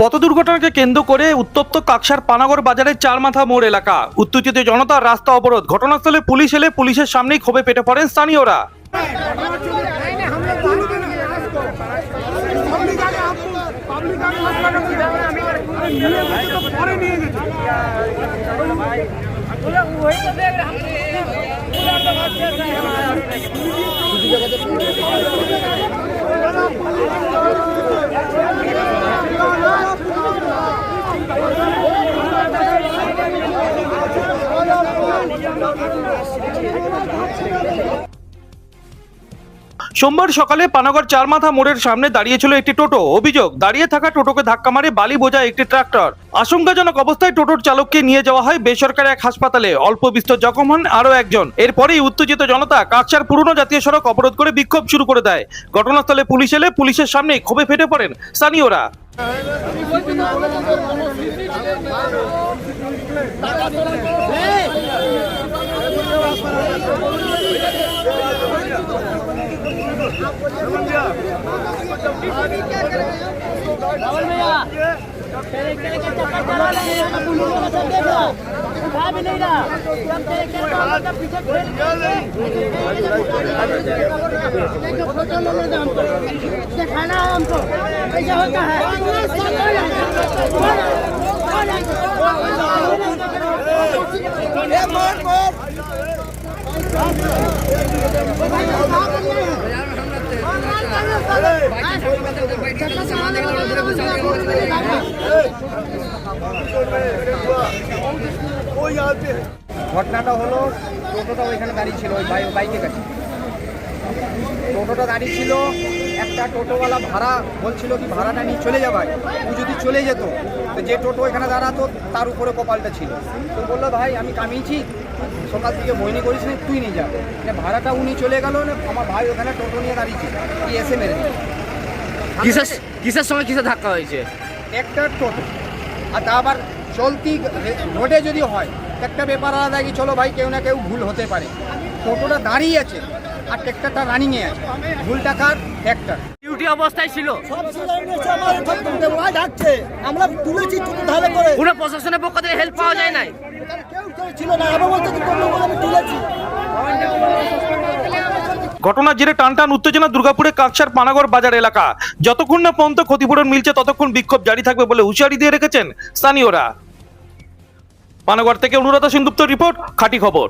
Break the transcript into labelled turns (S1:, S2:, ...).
S1: পথ দুর্ঘটনাকে কেন্দ্র করে উত্তপ্ত কাকসার পানাগড় বাজারের চারমাথা মোড় এলাকা। উত্তেজিত জনতার রাস্তা অবরোধ। ঘটনাস্থলে পুলিশ এলে পুলিশের সামনেই ক্ষোভে পেটে পড়েন স্থানীয়রা। সোমবার সকালে পানাগড় চারমাথা মোড়ের সামনে দাঁড়িয়েছিল একটি টোটো। অভিযোগ, দাঁড়িয়ে থাকা টোটোকে ধাক্কা মারে বালি বোঝা একটি ট্রাক্টর। আশঙ্কাজনক অবস্থায় টোটোর চালককে নিয়ে যাওয়া হয় বেসরকারি এক হাসপাতালে। অল্প বিস্তর জখম হন আরও একজন। এরপরেই উত্তেজিত জনতা কাকসার পুরনো জাতীয় সড়ক অবরোধ করে বিক্ষোভ শুরু করে দেয়। ঘটনাস্থলে পুলিশ এলে পুলিশের সামনেই ক্ষোভে ফেটে পড়েন স্থানীয়রা।
S2: के चक्कर चला रहे हैं अब पुलिस वाला सब देख रहा उठा भी नहीं रहा सब तेरे के चक्कर पीछे दिखाना है हमको ऐसा होता है
S3: ঘটনাটা হলো টোটোটা ওইখানে দাঁড়িয়ে ছিল, ওই বাই- বাইকের কাছে। টোটোটা দাঁড়িয়ে ছিল, একটা টোটোওয়ালা ভাড়া বলছিল কি, ভাড়াটা নিয়ে চলে যাবে, ও যদি চলে যেত যে টোটো এখানে দাঁড়াতো, তার উপরে কপালটা ছিল। তো বলল, ভাই, আমি কামিয়েছি সকাল থেকে বইনি করিস নি, তুই নিয়ে যা। মানে ভাড়াটা উনি চলে গেল না আমার ভাই ওখানে টোটো নিয়ে দাঁড়িয়েছে কি এসে মেরে
S4: কিসের কিসের সময় কিসে ধাক্কা হয়েছে?
S3: একটা টোটো। আর তা আবার চলতি রোডে যদি হয় একটা ব্যাপার আলাদা কি চলো ভাই কেউ না কেউ ভুল হতে পারে। টোটোটা দাঁড়িয়ে আছে আর ট্র্যাক্টরটা রানিংয়ে আছে। ভুলটা কার? ট্র্যাক্টর।
S4: ডিউটি অবস্থায় ছিল।
S5: ডাকছে আমরা তুলেছি ঢালে করে।
S4: পুরো প্রশাসনের পক্ষ থেকে হেল্প পাওয়া যায় নাই?
S5: কেউ কেউ ছিল না। আবার বলতে কি টোটো করে আমি তুলেছি।
S1: ঘটনার জেরে টানটান উত্তেজনা দুর্গাপুরে কাকসার পানাগড় বাজার এলাকা। যতক্ষণ না পর্যন্ত ক্ষতিপূরণ মিলছে ততক্ষণ বিক্ষোভ জারি থাকবে বলে হুঁশিয়ারি দিয়ে রেখেছেন স্থানীয়রা। পানাগড় থেকে অনুরাধা সিংগুপ্ত রিপোর্ট খাঁটি খবর।